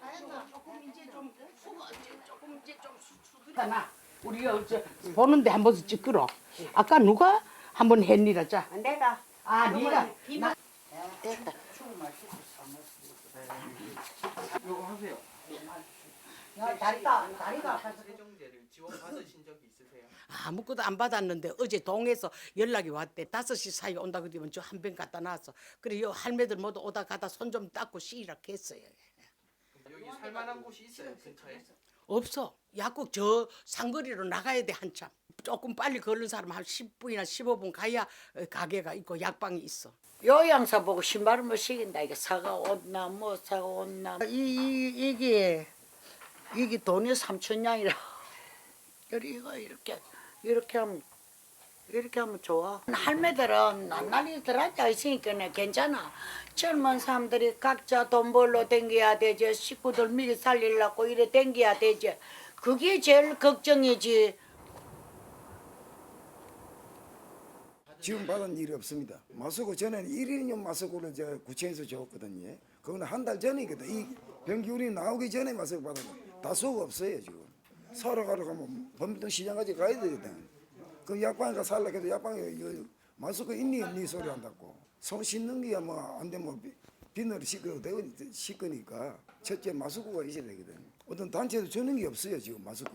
아, 애가 조금 이제 좀 수수나 우리 어째 보는데 한번 찌끄러. 아까 누가 한 번 했니라 자. 아, 내가. 아 네가. 뭐, 나. 요거 하세요. 야, 다리가 다리가 세종제를 지원 받으신 적이 있으세요? 아무것도 안 받았는데 어제 동에서 연락이 왔대. 다섯 시 사이 온다 그러면 저 한 병 갖다 놨어. 그래 요 할매들 모두 오다 가다 손 좀 닦고 쉬라 했어요. 여기 살만한 곳이 있어요 근처에? 없어. 약국 저 상거리로 나가야 돼 한참. 조금 빨리 걸는 사람 한 10분이나 15분 가야 어, 가게가 있고 약방이 있어. 요양사 보고 신발을 못 신긴다 이게 사과 옷나 뭐 사과 옷나 이, 이 이게 이게 돈이 삼천냥이라 이거 이렇게 이렇게 하면 이렇게 하면 좋아 할매들은 낱낱이 들어앉아 있으니까 괜찮아 젊은 사람들이 각자 돈 벌러 댕겨야 되지 식구들 미리 살리려고 이래 댕겨야 되지 그게 제일 걱정이지 지금 받은 일이 없습니다. 마스크 전에는 1인용 마스크를 저 구청에서 줬거든요. 그거는 한달 전이거든. 이 병기운이 나오기 전에 마스크 받았는 다 수가 없어요 지금. 사러 가러 가면 범동 시장까지 가야 되거든. 그 약방에 가 살라 해도 약방에 마스크 있니 없니 소리 한다고. 손 씻는 게야 뭐안 되면 비- 비늘을 씻고 되고 씻으니까 첫째 마스크가 있어야 되거든. 어떤 단체도 주는 게 없어요 지금 마스크.